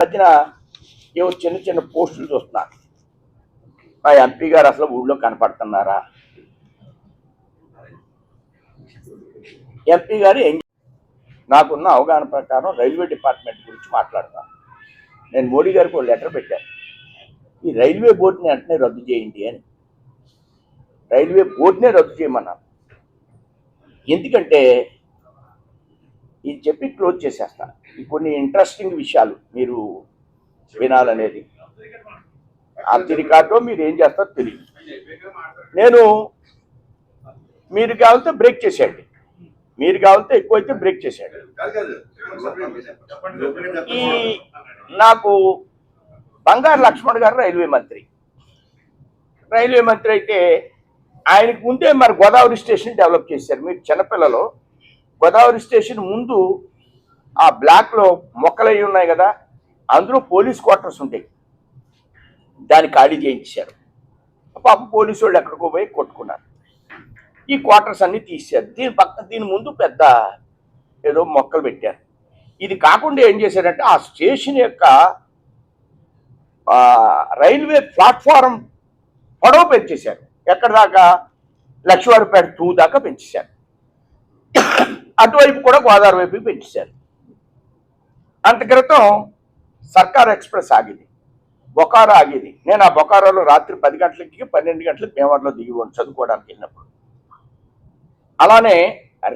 మధ్యన ఏవో చిన్న చిన్న పోస్టులు చూస్తున్నారు మా ఎంపీ గారు అసలు ఊళ్ళో కనపడుతున్నారా? ఎంపీ గారు ఏం నాకున్న అవగాహన ప్రకారం రైల్వే డిపార్ట్మెంట్ గురించి మాట్లాడతాను నేను మోడీ గారికి ఒక లెటర్ పెట్టాను. ఈ రైల్వే బోర్డుని వెంటనే రద్దు చేయండి అని. రైల్వే బోర్డునే రద్దు చేయమన్నాను. ఎందుకంటే ఇది చెప్పి క్లోజ్ చేసేస్తాను ఈ కొన్ని ఇంట్రెస్టింగ్ విషయాలు మీరు వినాలనేది. ఆ రికార్డో మీరు ఏం చేస్తారో తెలియదు. నేను మీరు కావాలంటే బ్రేక్ చేసేయండి. మీరు కావాలంటే ఎక్కువైతే బ్రేక్ చేసేయండి. ఈ నాకు బంగారు లక్ష్మణ్ గారు రైల్వే మంత్రి. రైల్వే మంత్రి అయితే ఆయనకు ముందే మరి గోదావరి స్టేషన్ డెవలప్ చేశారు. మీరు చిన్నపిల్లలు. గోదావరి స్టేషన్ ముందు ఆ బ్లాక్లో మొక్కలు అయి ఉన్నాయి కదా అందులో పోలీస్ క్వార్టర్స్ ఉంటాయి. దాన్ని ఖాళీ చేయించారు పాప పోలీసు వాళ్ళు ఎక్కడికో పోయి కొట్టుకున్నారు. ఈ క్వార్టర్స్ అన్నీ తీశారు దీని పక్క దీని ముందు పెద్ద ఏదో మొక్కలు పెట్టారు. ఇది కాకుండా ఏం చేశారంటే ఆ స్టేషన్ యొక్క రైల్వే ప్లాట్ఫారం పొడవు పెంచేశారు. ఎక్కడ దాకా? లక్ష్మీవారిపేట టూ దాకా పెంచేశారు. అటువైపు కూడా గోదావరి వైపు పెంచేశారు. అంత క్రితం సర్కార్ ఎక్స్ప్రెస్ ఆగింది. బొకారో ఆగేది. నేను ఆ బొకారోలో రాత్రి పది గంటలకి పన్నెండు గంటలకి భీమవరంలో దిగి ఉండి చదువుకోవడానికి వెళ్ళినప్పుడు. అలానే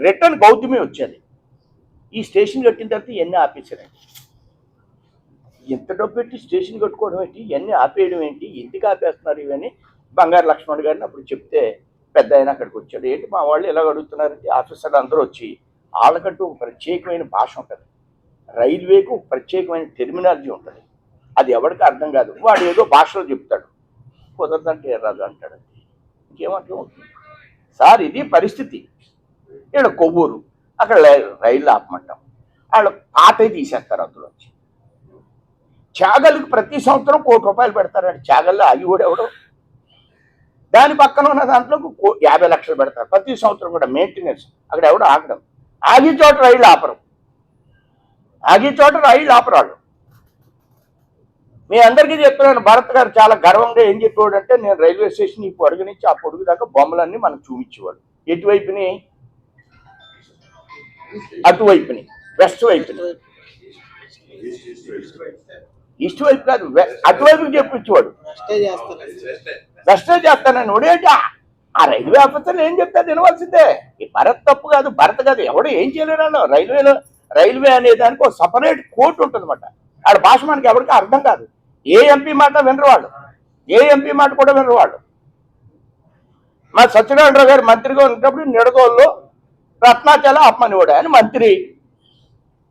రిటర్న్ గౌతమి వచ్చేది ఈ స్టేషన్ కట్టిన తర్వాత ఇవన్నీ ఆపేసారండి ఎంత డబ్బు పెట్టి స్టేషన్ కట్టుకోవడం ఏంటి? ఇవన్నీ ఆపేయడం ఏంటి? ఎందుకు ఆపేస్తున్నారు ఇవన్నీ? బంగారు లక్ష్మణ్ గారిని అప్పుడు చెప్తే పెద్ద ఆయన అక్కడికి వచ్చాడు. ఏంటి మా వాళ్ళు ఎలా అడుగుతున్నారంటే ఆఫీసర్లు అందరూ వచ్చి వాళ్ళకంటూ ఒక ప్రత్యేకమైన భాష ఉంటుంది. రైల్వేకు ఒక ప్రత్యేకమైన టెర్మినాలజీ ఉంటుంది. అది ఎవరికి అర్థం కాదు. వాడు ఏదో భాషలో చెప్తాడు. కుదరదంటే రాదు అంటాడు. ఇంకేమంటే సార్ ఇది పరిస్థితి. ఇక్కడ కొవ్వూరు. అక్కడ రైళ్ళు ఆపమంటాం. వాళ్ళు పాతవి తీసేస్తారు అందులోంచి చాగల్కి ప్రతి సంవత్సరం కోటి రూపాయలు పెడతారండి చాగల్లో అవి కూడా ఎవడో దాని పక్కన ఉన్న దాంట్లో యాభై లక్షలు పెడతారు. ప్రతి సంవత్సరం కూడా మెయింటెనెన్స్ అక్కడ ఎవడు ఆగడం. ఆగి చోట రైళ్ళు ఆపరు. ఆగి చోట రైళ్ళు ఆపరాడు మీ అందరికీ చెప్తున్నాను భరత్ గారు చాలా గర్వంగా ఏం చెప్పేవాడు అంటే నేను రైల్వే స్టేషన్ ఈ పొడుగు నుంచి ఆ పొడుగు దాకా బొమ్మలన్నీ మనకు చూపించేవాడు. ఎటువైపుని? అటువైపుని. వెస్ట్ వైపుని. ఈస్ట్ వైపు కాదు అటువైపుకి చెప్పించేవాడు. స్టే చేస్తానని ఒడేటా ఆ రైల్వే ఆఫీసర్లు ఏం చెప్తారు వినవలసిందే. ఈ భరత్ తప్పు కాదు భరత్ కాదు ఎవడు ఏం చేయలేడు రైల్వేలో రైల్వే అనే దానికి ఒక సపరేట్ కోర్టు ఉంటుందన్నమాట. ఆడ భాష మనకి ఎవరికి అర్థం కాదు. ఏ ఎంపీ మాట వినరు వాళ్ళు. ఏ ఎంపీ మాట కూడా వినరు వాళ్ళు. మా సత్యనారాయణరావు గారు మంత్రిగా ఉన్నప్పుడు నిడగోళ్ళు రత్నాచల అప్పనివాడు ఆయన మంత్రి.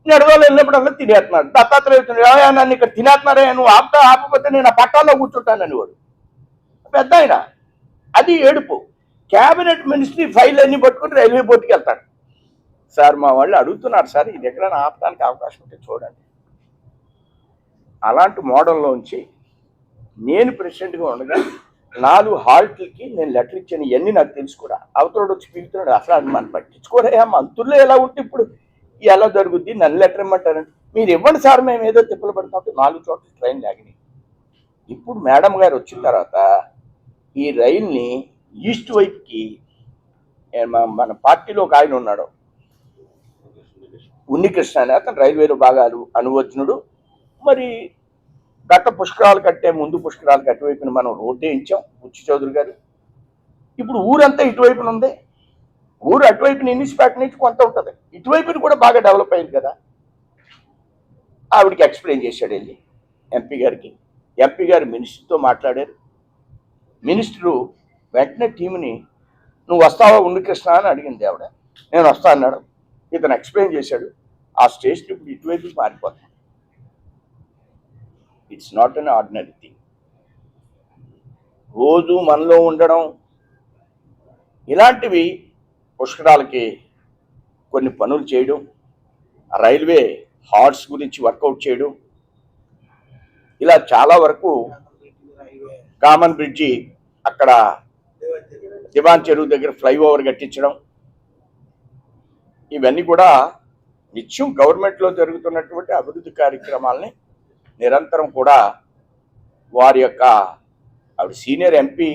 నిడదోలు వెళ్ళినప్పుడల్లా తినేస్తున్నాడు దత్తాత్రేయ నన్ను ఇక్కడ తినేస్తున్నారే? నువ్వు ఆపుతా ఆపకపోతే నేను ఆ పట్టాల్లో కూర్చుంటానని వాడు. పెద్ద ఆయన అది ఏడుపు. క్యాబినెట్ మినిస్ట్రీ ఫైల్ అన్ని పట్టుకుని రైల్వే బోర్డుకి వెళ్తాడు. సార్ మా వాళ్ళు అడుగుతున్నారు సార్ ఇది ఎక్కడైనా ఆపడానికి అవకాశం ఉంటే చూడండి. అలాంటి మోడల్లోంచి నేను ప్రెసిడెంట్గా ఉండగా నాలుగు హాల్ట్లకి నేను లెటర్ ఇచ్చాను. ఇవన్నీ నాకు తెలుసు కూడా. అవతలడు వచ్చి పిలుతున్నాడు అసలు అది మనం పట్టించుకోరా మంత్రుల్లో ఎలా ఉంటే ఇప్పుడు ఎలా జరుగుద్ది? నన్ను లెటర్ ఇమ్మంటారండి. మీరు ఇవ్వండి సార్ మేము ఏదో తిప్పలు పడుతుంటే నాలుగు చోట్ల ట్రైన్ లాగినాయి. ఇప్పుడు మేడం గారు వచ్చిన తర్వాత ఈ రైల్ని ఈస్ట్ వైపుకి మన- మన పార్టీలో ఒక ఆయన ఉన్నాడు. ఉన్నికృష్ణ అని అతను రైల్వేలో భాగాలు అను అనువజ్ఞుడు మరి గత పుష్కరాలు కట్టే ముందు పుష్కరాలు అటువైపున మనం రోడ్డు వేయించాం బుచ్చి చౌదరి గారు. ఇప్పుడు ఊరంతా ఇటువైపున ఉంది. ఊరు అటువైపున ఇన్నిస్పేట నుంచి కొంత ఉంటుంది. ఇటువైపున కూడా బాగా డెవలప్ అయింది కదా. ఆవిడకి ఎక్స్ప్లెయిన్ చేశాడు వెళ్ళి ఎంపీ గారికి. ఎంపీ గారు మినిస్టర్తో మాట్లాడారు. మినిస్టరు వెంటనే టీంని నువ్వు వస్తావా ఉండి కృష్ణ అని అడిగింది ఆవిడ. నేను వస్తా అన్నాడు. ఇతను ఎక్స్ప్లెయిన్ చేశాడు. ఆ స్టేషన్ ఇప్పుడు ఇటువైపు మారిపోతుంది. It's not an ordinary thing రోజు మనలో ఉండడం ఇలాంటివి పుష్కరాలకి కొన్ని పనులు చేయడం రైల్వే హార్ట్స్ గురించి వర్కౌట్ చేయడం ఇలా చాలా వరకు కామన్ బ్రిడ్జి అక్కడ దివాన్ చెరువు దగ్గర ఫ్లైఓవర్ కట్టించడం. ఇవన్నీ కూడా నిత్యం గవర్నమెంట్లో జరుగుతున్నటువంటి అభివృద్ధి కార్యక్రమాలని నిరంతరం కూడా వారి యొక్క ఆవిడ సీనియర్ ఎంపీ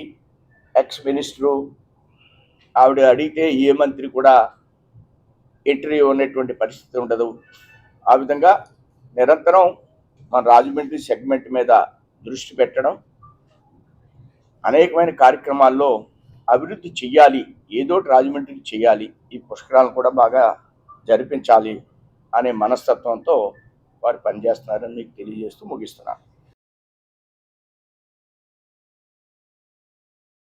ఎక్స్ మినిస్టరు ఆవిడ అడిగితే ఏ మంత్రి కూడా ఎంట్రీ ఉన్నటువంటి పరిస్థితి ఉండదు. ఆ విధంగా నిరంతరం మన రాజమండ్రి సెగ్మెంట్ మీద దృష్టి పెట్టడం అనేకమైన కార్యక్రమాల్లో అభివృద్ధి చెయ్యాలి ఏదోటి రాజమండ్రికి చెయ్యాలి ఈ పుష్కరాలను కూడా బాగా జరిపించాలి అనే మనస్తత్వంతో వారు పనిచేస్తున్నారని మీకు తెలియజేస్తూ ముగిస్తున్నాను.